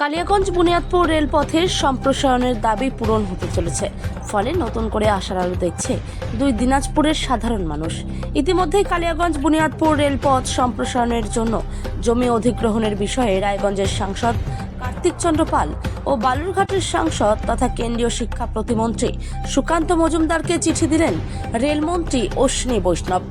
কালিয়াগঞ্জ বুনিয়াদপুর রেলপথের সম্প্রসারণের দাবি পূরণ হতে চলেছে। ফলে নতুন করে আশার আলো দেখছে দুই দিনাজপুরের সাধারণ মানুষ। ইতিমধ্যেই কালিয়াগঞ্জ বুনিয়াদপুর রেলপথ সম্প্রসারণের জন্য জমি অধিগ্রহণের বিষয়ে রায়গঞ্জের সাংসদ কার্তিক চন্দ্র পাল ও বালুরঘাটের সাংসদ তথা কেন্দ্রীয় শিক্ষা প্রতিমন্ত্রী সুকান্ত মজুমদারকে চিঠি দিলেন রেলমন্ত্রী অশ্বিনী বৈষ্ণব।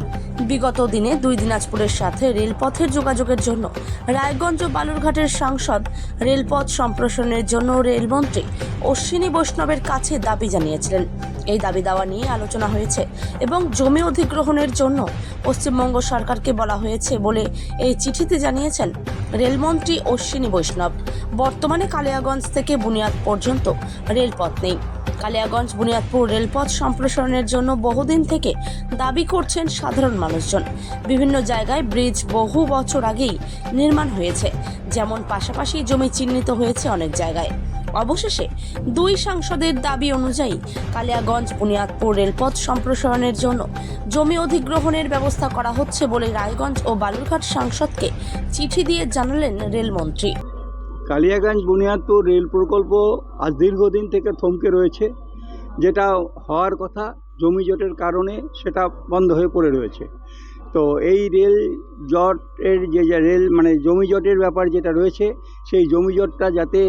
বিগত দিনে দুই দিনাজপুরের সাথে রেলপথের যোগাযোগের জন্য রায়গঞ্জ ও বালুরঘাটের সাংসদ রেলপথ সম্প্রসারণের জন্য রেলমন্ত্রী অশ্বিনী বৈষ্ণবের কাছে দাবি জানিয়েছিলেন। এই দাবি দাওয়া নিয়ে আলোচনা হয়েছে এবং জমি অধিগ্রহণের জন্য পশ্চিমবঙ্গ সরকারকে বলা হয়েছে বলে এই চিঠিতে জানিয়েছেন রেলমন্ত্রী অশ্বিনী বৈষ্ণব। বর্তমানে কালিয়াগঞ্জ থেকে বুনিয়াদ পর্যন্ত রেলপথ নেই। কালিয়াগঞ্জ বুনিয়াদপুর রেলপথ সম্প্রসারণের জন্য বহুদিন থেকে দাবি করছেন সাধারণ মানুষজন। বিভিন্ন জায়গায় ব্রিজ বহু বছর আগেই নির্মাণ হয়েছে। যেমন পাশাপাশি জমি চিহ্নিত হয়েছে অনেক জায়গায়। অবশেষে দুই সাংসদের দাবি অনুযায়ী কালিয়াগঞ্জ, বুনিয়াদপুর রেলপথ সম্প্রসারণের জন্য জমি অধিগ্রহণের ব্যবস্থা করা হচ্ছে বলে রায়গঞ্জ ও বালুরঘাট সাংসদকে চিঠি দিয়ে জানালেন রেলমন্ত্রী। কালিয়াগঞ্জ, বুনিয়াদপুর রেল প্রকল্প আজ দীর্ঘদিন থেকে থমকে রয়েছে, যেটা হওয়ার কথা জমি জটের কারণে সেটা বন্ধ হয়ে পড়ে রয়েছে। তো এই রেল জটের যে যে রেল মানে জমি জটের ব্যাপার যেটা রয়েছে, সেই জমি জটটা যাতে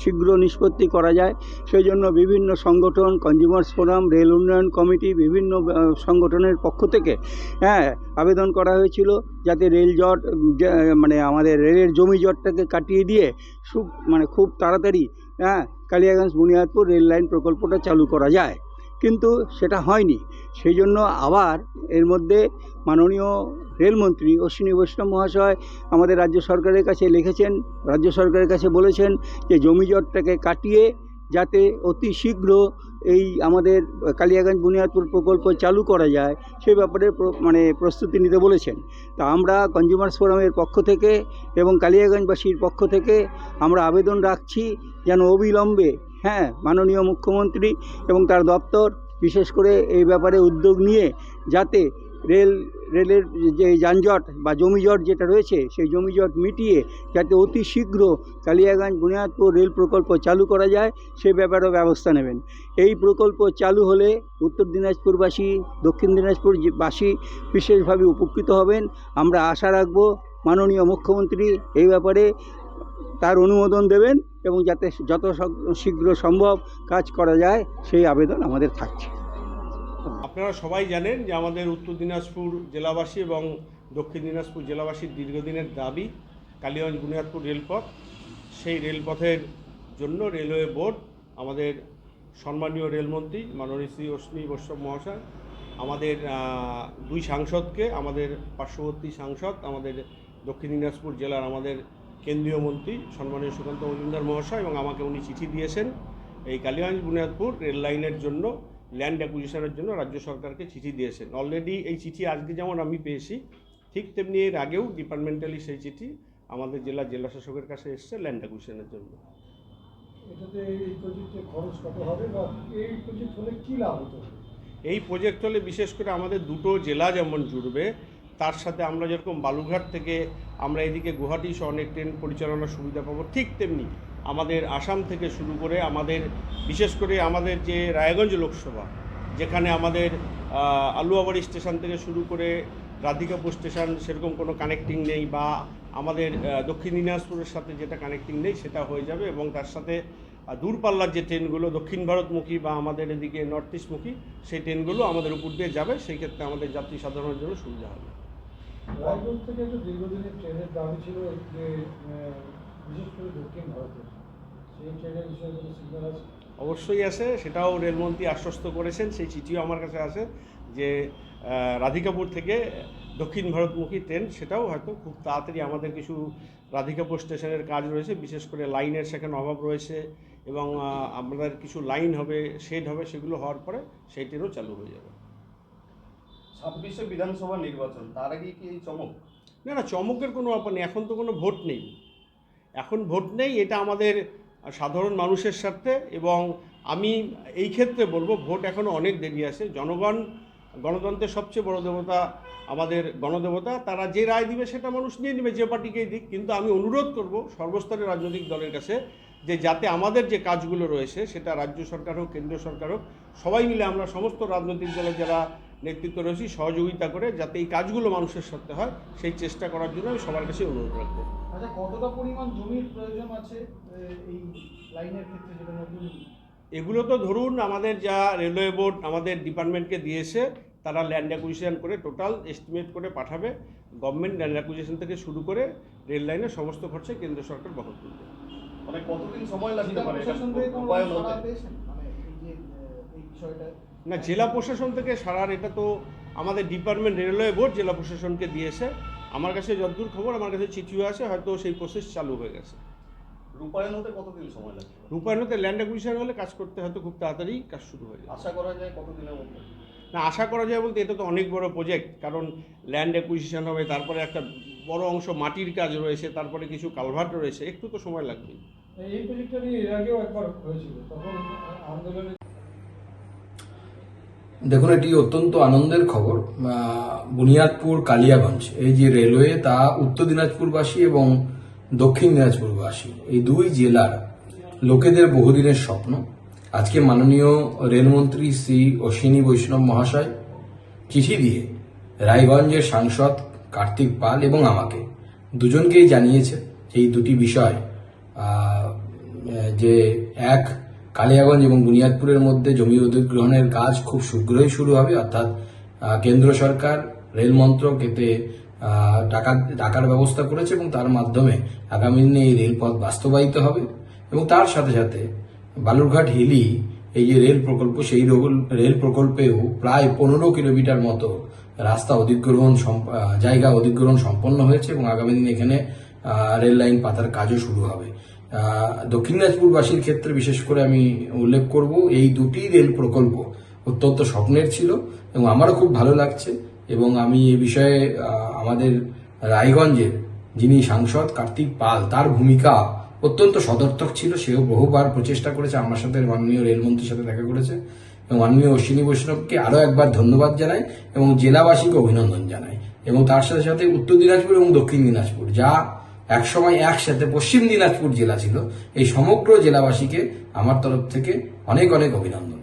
শীঘ্র নিষ্পত্তি করা যায়, সেই জন্য বিভিন্ন সংগঠন কনজিউমার্স ফোরাম রেল উন্নয়ন কমিটি, বিভিন্ন সংগঠনের পক্ষ থেকে হ্যাঁ আবেদন করা হয়েছিল যাতে রেল জট মানে আমাদের রেলের জমি জটটাকে কাটিয়ে দিয়ে খুব মানে খুব তাড়াতাড়ি হ্যাঁ কালিয়াগঞ্জ বুনিয়াদপুর রেল লাইন প্রকল্পটা চালু করা যায়। কিন্তু সেটা হয়নি। সেই জন্য আবার এর মধ্যে মাননীয় রেলমন্ত্রী অশ্বিনী বৈষ্ণব মহাশয় আমাদের রাজ্য সরকারের কাছে লিখেছেন, রাজ্য সরকারের কাছে বলেছেন যে জমি জটটাকে কাটিয়ে যাতে অতি শীঘ্র এই আমাদের কালিয়াগঞ্জ বুনিয়াদপুর প্রকল্প চালু করা যায় সেই ব্যাপারে মানে প্রস্তুতি নিতে বলেছেন। তা আমরা কনজিউমার্স ফোরামের পক্ষ থেকে এবং কালিয়াগঞ্জবাসীর পক্ষ থেকে আমরা আবেদন রাখছি যেন অবিলম্বে হ্যাঁ মাননীয় মুখ্যমন্ত্রী এবং তার দপ্তর বিশেষ করে এই ব্যাপারে উদ্যোগ নিয়ে যাতে রেল, রেলের যে যানজট বা জমিজট যেটা রয়েছে, সেই জমিজট মিটিয়ে যাতে অতি শীঘ্র কালিয়াগঞ্জ, বুনিয়াদপুর রেল প্রকল্প চালু করা যায়, সে ব্যাপারেও ব্যবস্থা নেবেন। এই প্রকল্প চালু হলে উত্তর দিনাজপুরবাসী, দক্ষিণ দিনাজপুরবাসী বিশেষভাবে উপকৃত হবেন। আমরা আশা রাখব মাননীয় মুখ্যমন্ত্রী এই ব্যাপারে তার অনুমোদন দেবেন এবং যাতে যত শীঘ্র সম্ভব কাজ করা যায়, সেই আবেদন আমাদের থাকছে। আপনারা সবাই জানেন যে আমাদের উত্তর দিনাজপুর জেলাবাসী এবং দক্ষিণ দিনাজপুর জেলাবাসীর দীর্ঘদিনের দাবি, কালীগঞ্জ বুনিয়াদপুর রেলপথ। সেই রেলপথের জন্য রেলওয়ে বোর্ড, আমাদের সম্মানীয় রেলমন্ত্রী মাননীয় শ্রী অশ্বিনী বৈষ্ণব মহাশয়, আমাদের দুই সাংসদকে, আমাদের পার্শ্ববর্তী সাংসদ, আমাদের দক্ষিণ দিনাজপুর জেলার আমাদের কেন্দ্রীয় মন্ত্রী সম্মানীয় সুকান্ত মজুমদার মহাশয় এবং আমাকে উনি চিঠি দিয়েছেন এই কালীগঞ্জ বুনিয়াদপুর রেল লাইনের জন্য ল্যান্ড অ্যাকুইজিশনের জন্য রাজ্য সরকারকে চিঠি দিয়েছেন। অলরেডি এই চিঠি আজকে যেমন আমি পেয়েছি ঠিক তেমনি এর আগেও ডিপার্টমেন্টালি সেই চিঠি আমাদের জেলা জেলা শাসকের কাছে এসছে ল্যান্ড অ্যাকুইজিশনের জন্য। এটাতে এই প্রজেক্টে খরচ কত হবে বা এই প্রজেক্ট হলে কী লাভ হতে? এই প্রজেক্ট হলে বিশেষ করে আমাদের দুটো জেলা যেমন জুড়বে তার সাথে আমরা যেরকম বালুঘাট থেকে আমরা এদিকে গুয়াহাটি অনেক ট্রেন পরিচালনার সুবিধা পাবো, ঠিক তেমনি আমাদের আসাম থেকে শুরু করে আমাদের, বিশেষ করে আমাদের যে রায়গঞ্জ লোকসভা, যেখানে আমাদের আলুয়াবাড়ি স্টেশন থেকে শুরু করে রাধিকাপুর স্টেশন সেরকম কোনো কানেক্টিং নেই বা আমাদের দক্ষিণ দিনাজপুরের সাথে যেটা কানেক্টিং নেই সেটা হয়ে যাবে এবং তার সাথে দূরপাল্লার যে ট্রেনগুলো, দক্ষিণ ভারতমুখী বা আমাদের এদিকে নর্থ ইস্টমুখী, সেই ট্রেনগুলো আমাদের উপর দিয়ে যাবে, সেই ক্ষেত্রে আমাদের যাত্রী সাধারণের জন্য সুবিধা হবে। রায়গঞ্জ থেকে তো দীর্ঘদিনের ট্রেনের দাবি ছিল যে বিশেষ করে দক্ষিণ ভারতে সেই ট্রেনের বিষয়ে কোনো সিগন্যাল আছে? অবশ্যই আছে, সেটাও রেলমন্ত্রী আশ্বস্ত করেছেন, সেই চিঠিও আমার কাছে আছে যে রাধিকাপুর থেকে দক্ষিণ ভারতমুখী ট্রেন, সেটাও হয়তো খুব তাড়াতাড়ি আমাদের কিছু রাধিকাপুর স্টেশনের কাজ রয়েছে, বিশেষ করে লাইনের সেখানে অভাব রয়েছে এবং আমাদের কিছু লাইন হবে, শেড হবে, সেগুলো হওয়ার পরে সেই ট্রেনও চালু হয়ে যাবে। ছাব্বিশে বিধানসভা নির্বাচন, তার আগে কি এই চমক? না না, চমকের কোনো ব্যাপার নেই, এখন তো কোনো ভোট নেই। এখন ভোট নেই, এটা আমাদের সাধারণ মানুষের স্বার্থে এবং আমি এই ক্ষেত্রে বলব, ভোট এখনও অনেক দেরি আছে। জনগণ, গণতন্ত্রের সবচেয়ে বড় দেবতা আমাদের গণদেবতা, তারা যে রায় দিবে সেটা মানুষ নিয়ে নেবে, যে পার্টিকেই দিক। কিন্তু আমি অনুরোধ করব সর্বস্তরের রাজনৈতিক দলের কাছে যে যাতে আমাদের যে কাজগুলো রয়েছে, সেটা রাজ্য সরকার হোক, কেন্দ্রীয় সরকার হোক, সবাই মিলে আমরা সমস্ত রাজনৈতিক দলের যারা নেতৃত্ব রয়েছি সহযোগিতা করে যাতে এই কাজগুলো মানুষের সাথে হয় সেই চেষ্টা করার জন্য আমি সবার কাছে অনুরোধ রাখব। আচ্ছা কতটা পরিমাণ জমির প্রয়োজন আছে এই লাইনের ক্ষেত্রে যেটা নতুন এগুলো তো ধরুন আমাদের যা রেলওয়ে বোর্ড আমাদের ডিপার্টমেন্টকে দিয়েছে তারা ল্যান্ড অ্যাকুইজিশন করে টোটাল এস্টিমেট করে পাঠাবে গভর্নমেন্ট ল্যান্ড অ্যাকুইজিশন থেকে শুরু করে রেল লাইনের সমস্ত খরচা কেন্দ্র সরকার বহন করবে। মানে কতদিন সময় লাগতে পারে? রূপায়ণ হতে না জেলা প্রশাসন থেকে সারার এটা তো আমাদের ডিপার্টমেন্ট রেলওয়ে বোর্ড জেলা প্রশাসনকে দিয়েছে। আমার কাছে যতদূর খবর আমার কাছে চিঠিও আছে হয়তো সেই প্রসেস চালু হয়ে গেছে। রূপায়ণ হতে কতদিন সময় লাগতে পারে রূপায়ণতে ল্যান্ড অ্যাকুইজিশন হলে কাজ করতে হয়তো খুব তাড়াতাড়ি কাজ শুরু হয়ে যাবে। আশা করা যায় কতদিনের মধ্যে? না আশা করা যায় বলতে এটা তো অনেক বড় প্রজেক্ট কারণ ল্যান্ড অ্যাকুইজিশন হবে তারপরে একটা বড় অংশ মাটির কাজ রয়েছে তারপরে কিছু কালভার্ট রয়েছে একটু তো সময় লাগবে এই প্রজেক্টটা নিয়ে এর আগেও একবার হয়েছিল তখন আন্দোলনে দেখুন, এটি অত্যন্ত আনন্দের খবর। বুনিয়াদপুর কালিয়াগঞ্জ, এই যে রেলওয়ে, তা উত্তর দিনাজপুরবাসী এবং দক্ষিণ দিনাজপুরবাসী, এই দুই জেলার লোকেদের বহুদিনের স্বপ্ন। আজকে মাননীয় রেলমন্ত্রী শ্রী অশ্বিনী বৈষ্ণব মহাশয় চিঠি দিয়ে রায়গঞ্জের সাংসদ কার্তিক পাল এবং আমাকে দুজনকেই জানিয়েছে এই দুটি বিষয় যে এক কালিয়াগঞ্জ এবং বুনিয়াদপুরের মধ্যে জমি অধিগ্রহণের কাজ খুব শীঘ্রই শুরু হবে, অর্থাৎ কেন্দ্র সরকার, রেল মন্ত্রক এতে টাকা, টাকার ব্যবস্থা করেছে এবং তার মাধ্যমে আগামী দিনে এই রেলপথ বাস্তবায়িত হবে এবং তার সাথে সাথে বালুরঘাট হিলি, এই যে রেল প্রকল্প, সেই রেল- প্রকল্পেও প্রায় পনেরো কিলোমিটার মতো রাস্তা অধিগ্রহণ জায়গা অধিগ্রহণ সম্পন্ন হয়েছে এবং আগামী দিনে এখানে রেল লাইন পাতার কাজও শুরু হবে। দক্ষিণ দিনাজপুরবাসীর ক্ষেত্রে বিশেষ করে আমি উল্লেখ করব, এই দুটি রেল প্রকল্প অত্যন্ত স্বপ্নের ছিল এবং আমারও খুব ভালো লাগছে এবং আমি এ বিষয়ে আমাদের রায়গঞ্জের যিনি সাংসদ কার্তিক পাল, তার ভূমিকা অত্যন্ত সদর্থক ছিল। সেও বহুবার প্রচেষ্টা করেছে, আমার সাথে মাননীয় রেলমন্ত্রীর সাথে দেখা করেছে এবং মাননীয় অশ্বিনী বৈষ্ণবকে আরও একবার ধন্যবাদ জানাই এবং জেলাবাসীকে অভিনন্দন জানাই এবং তার সাথে সাথে উত্তর দিনাজপুর এবং দক্ষিণ দিনাজপুর, যা একসময় একসাথে পশ্চিম দিনাজপুর জেলা ছিল। এই সমগ্র জেলাবাসীকে আমার তরফ থেকে অনেক অনেক অভিনন্দন।